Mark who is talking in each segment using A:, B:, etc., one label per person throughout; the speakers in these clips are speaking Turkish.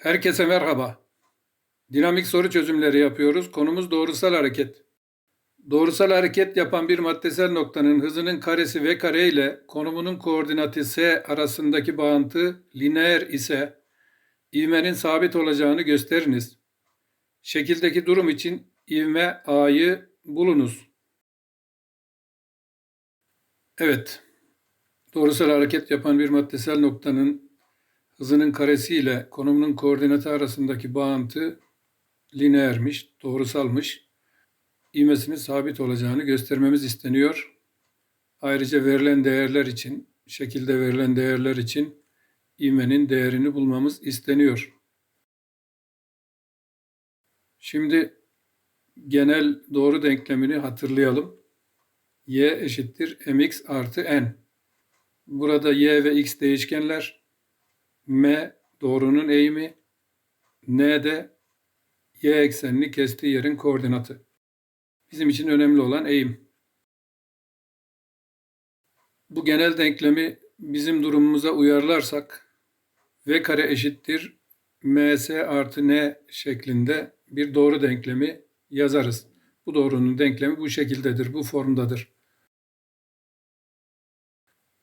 A: Herkese merhaba. Dinamik soru çözümleri yapıyoruz. Konumuz doğrusal hareket. Doğrusal hareket yapan bir maddesel noktanın hızının karesi v kare ile konumunun koordinatı s arasındaki bağıntı lineer ise ivmenin sabit olacağını gösteriniz. Şekildeki durum için ivme a'yı bulunuz. Evet. Doğrusal hareket yapan bir maddesel noktanın hızının karesi ile konumunun koordinatı arasındaki bağıntı lineermiş, doğrusalmış. İvmesinin sabit olacağını göstermemiz isteniyor. Ayrıca verilen değerler için, şekilde verilen değerler için ivmenin değerini bulmamız isteniyor. Şimdi genel doğru denklemini hatırlayalım. y eşittir mx artı n. Burada y ve x değişkenler, m doğrunun eğimi, n de y eksenini kestiği yerin koordinatı. Bizim için önemli olan eğim. Bu genel denklemi bizim durumumuza uyarlarsak v kare eşittir ms artı n şeklinde bir doğru denklemi yazarız. Bu doğrunun denklemi bu şekildedir, bu formdadır.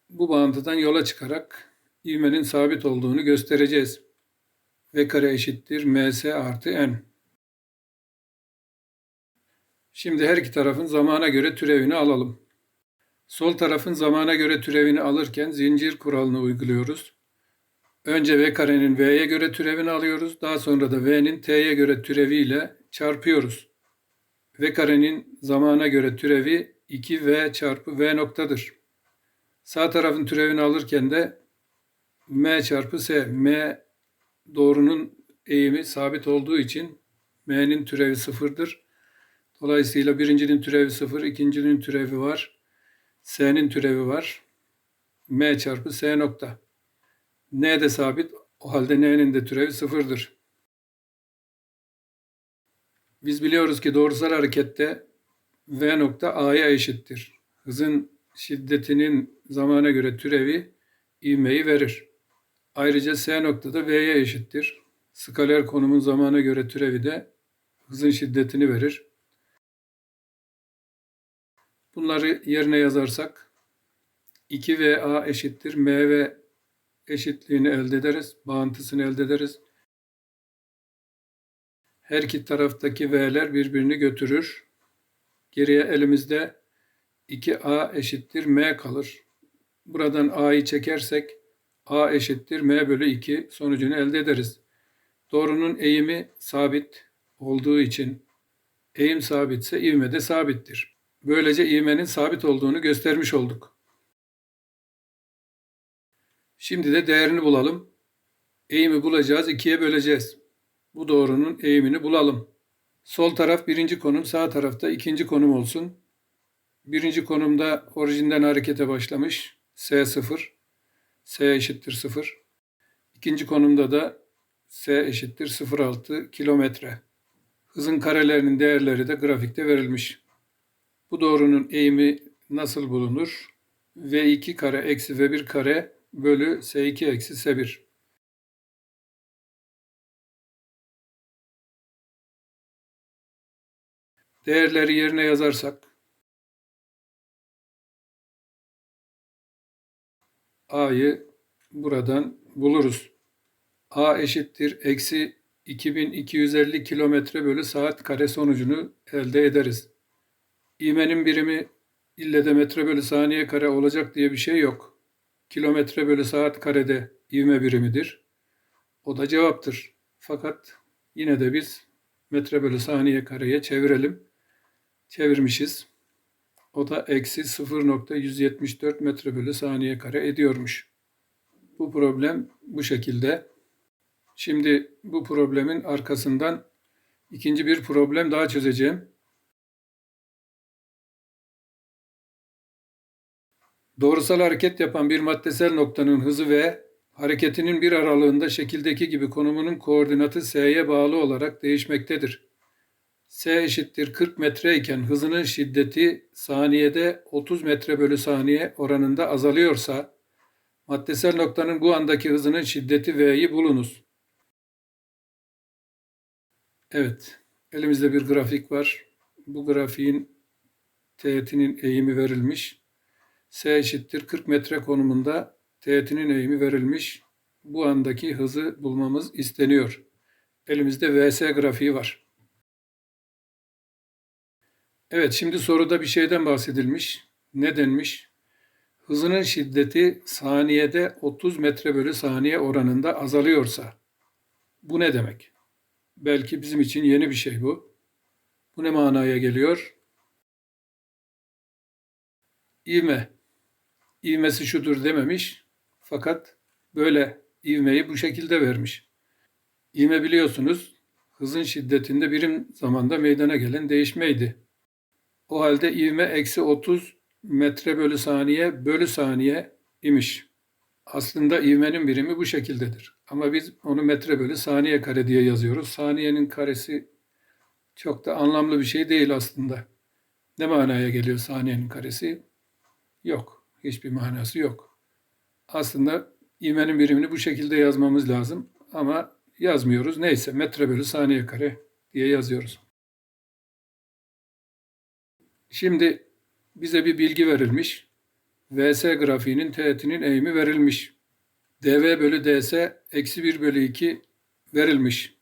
A: Bu bağıntıdan yola çıkarak ivmenin sabit olduğunu göstereceğiz. v kare eşittir ms artı n. Şimdi her iki tarafın zamana göre türevini alalım. Sol tarafın zamana göre türevini alırken zincir kuralını uyguluyoruz. Önce v karenin v'ye göre türevini alıyoruz. Daha sonra da v'nin t'ye göre türeviyle çarpıyoruz. v karenin zamana göre türevi 2v çarpı v noktadır. Sağ tarafın türevini alırken de m çarpı s, m doğrunun eğimi sabit olduğu için m'nin türevi sıfırdır. Dolayısıyla birincinin türevi sıfır, ikincinin türevi var. S'nin türevi var. M çarpı S nokta. N de sabit. O halde N'nin de türevi sıfırdır. Biz biliyoruz ki doğrusal harekette V nokta A'ya eşittir. Hızın şiddetinin zamana göre türevi ivmeyi verir. Ayrıca S noktada V'ye eşittir. Skaler konumun zamana göre türevi de hızın şiddetini verir. Bunları yerine yazarsak 2VA eşittir MV eşitliğini elde ederiz. Bağıntısını elde ederiz. Her iki taraftaki V'ler birbirini götürür. Geriye elimizde 2A eşittir M kalır. Buradan A'yı çekersek A eşittir M bölü 2 sonucunu elde ederiz. Doğrunun eğimi sabit olduğu için eğim sabitse ivme de sabittir. Böylece ivmenin sabit olduğunu göstermiş olduk. Şimdi de değerini bulalım. Eğimi bulacağız, ikiye böleceğiz. Bu doğrunun eğimini bulalım. Sol taraf birinci konum, sağ tarafta ikinci konum olsun. Birinci konumda orijinden harekete başlamış. S 0. S eşittir 0. İkinci konumda da S eşittir 0,6 kilometre. Hızın karelerinin değerleri de grafikte verilmiş. Bu doğrunun eğimi nasıl bulunur? V2 kare eksi V1 kare bölü S2 eksi S1. Değerleri yerine yazarsak A'yı buradan buluruz. A eşittir eksi 2250 kilometre bölü saat kare sonucunu elde ederiz. İğmenin birimi ille de metre bölü saniye kare olacak diye bir şey yok. Kilometre bölü saat karede ivme birimidir. O da cevaptır. Fakat yine de biz metre bölü saniye kareye çevirelim. Çevirmişiz. O da eksi 0.174 metre bölü saniye kare ediyormuş. Bu problem bu şekilde. Şimdi bu problemin arkasından ikinci bir problem daha çözeceğim. Doğrusal hareket yapan bir maddesel noktanın hızı ve hareketinin bir aralığında şekildeki gibi konumunun koordinatı s'ye bağlı olarak değişmektedir. S eşittir 40 metre iken hızının şiddeti saniyede 30 metre bölü saniye oranında azalıyorsa, maddesel noktanın bu andaki hızının şiddeti V'yi bulunuz. Evet, elimizde bir grafik var. Bu grafiğin teğetinin eğimi verilmiş. S eşittir 40 metre konumunda teğetinin eğimi verilmiş. Bu andaki hızı bulmamız isteniyor. Elimizde VS grafiği var. Evet, şimdi soruda bir şeyden bahsedilmiş. Ne denmiş? Hızının şiddeti saniyede 30 metre bölü saniye oranında azalıyorsa. Bu ne demek? Belki bizim için yeni bir şey bu. Bu ne manaya geliyor? İvme. İvmesi şudur dememiş. Fakat böyle ivmeyi bu şekilde vermiş. İvme biliyorsunuz hızın şiddetinde birim zamanda meydana gelen değişmeydi. O halde ivme eksi 30 metre bölü saniye bölü saniye imiş. Aslında ivmenin birimi bu şekildedir. Ama biz onu metre bölü saniye kare diye yazıyoruz. Saniyenin karesi çok da anlamlı bir şey değil aslında. Ne manaya geliyor saniyenin karesi? Yok. Hiçbir manası yok. Aslında ivmenin birimini bu şekilde yazmamız lazım. Ama yazmıyoruz. Neyse metre bölü saniye kare diye yazıyoruz. Şimdi bize bir bilgi verilmiş. VS grafiğinin teğetinin eğimi verilmiş. dv bölü ds eksi 1 bölü 2 verilmiş.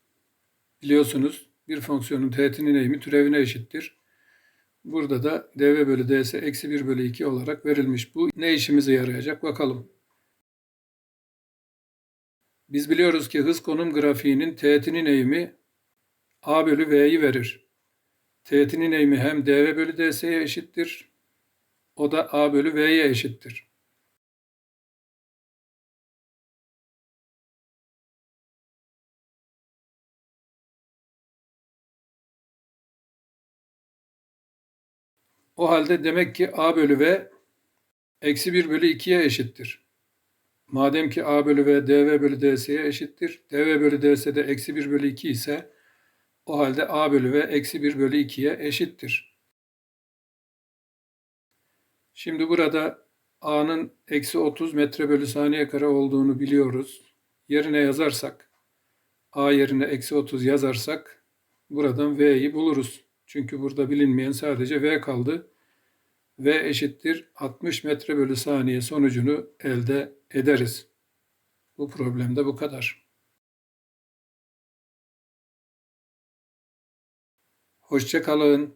A: Biliyorsunuz bir fonksiyonun teğetinin eğimi türevine eşittir. Burada da dv bölü ds eksi 1 bölü 2 olarak verilmiş. Bu ne işimize yarayacak bakalım. Biz biliyoruz ki hız konum grafiğinin teğetinin eğimi a bölü v'yi verir. Teğetinin eğimi hem dv bölü ds'ye eşittir. O da a bölü v'ye eşittir. O halde demek ki a bölü v eksi 1 bölü 2'ye eşittir. Madem ki a bölü v dv bölü ds'ye eşittir. dv bölü ds de eksi 1 bölü 2 ise o halde a bölü v eksi 1 bölü 2'ye eşittir. Şimdi burada a'nın eksi 30 metre bölü saniye kare olduğunu biliyoruz. Yerine yazarsak a yerine eksi 30 yazarsak buradan v'yi buluruz. Çünkü burada bilinmeyen sadece v kaldı. v eşittir 60 metre bölü saniye sonucunu elde ederiz. Bu problemde bu kadar. Hoşça kalın.